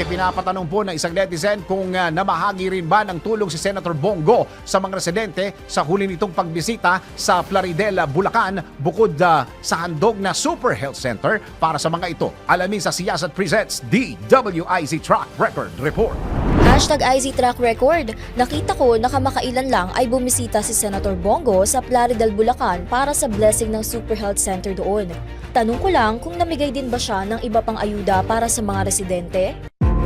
ipinapatanong po ng isang netizen kung ah, namahagi rin ba ng tulong si Senator Bongo sa mga residente sa huli nitong pagbisita sa Plaridel, Bulacan bukod ah, sa handog na Super Health Center para sa mga ito. Alamin sa Siyasat Presents DWIZ Track Record Report. Hashtag IZ Track Record. Nakita ko na kamakailan lang ay bumisita si Senator Bongo sa Plaridel, Bulacan para sa blessing ng Super Health Center doon. Tanong ko lang kung namigay din ba siya ng iba pang ayuda para sa mga residente?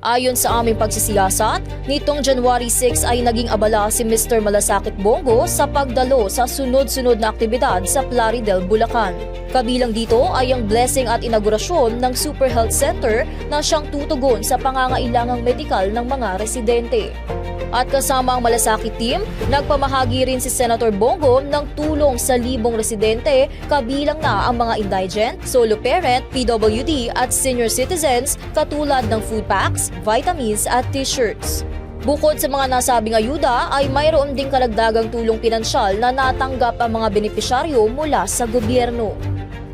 Ayon sa aming pagsisiyasat, nitong January 6 ay naging abala si Mr. Malasakit Bongo sa pagdalo sa sunod-sunod na aktibidad sa Plaridel, Bulacan. Kabilang dito ay ang blessing at inaugurasyon ng Super Health Center na siyang tutugon sa pangangailangang medikal ng mga residente. At kasama ang Malasakit team, nagpamahagi rin si Senator Bongo ng tulong sa libong residente kabilang na ang mga indigent, solo parent, PWD at senior citizens katulad ng food packs, vitamins at t-shirts. Bukod sa mga nasabing ayuda ay mayroon ding karagdagang tulong pinansyal na natanggap ang mga benepisyaryo mula sa gobyerno.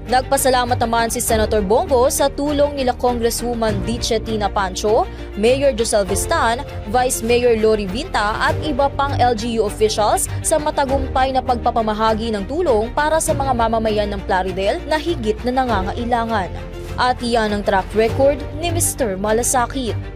Nagpasalamat naman si Senator Bongo sa tulong nila Congresswoman Diche Tina Pancho, Mayor Josel Vistan, Vice Mayor Lori Vinta at iba pang LGU officials sa matagumpay na pagpapamahagi ng tulong para sa mga mamamayan ng Plaridel na higit na nangangailangan. At iyan ang track record ni Mr. Malasakit.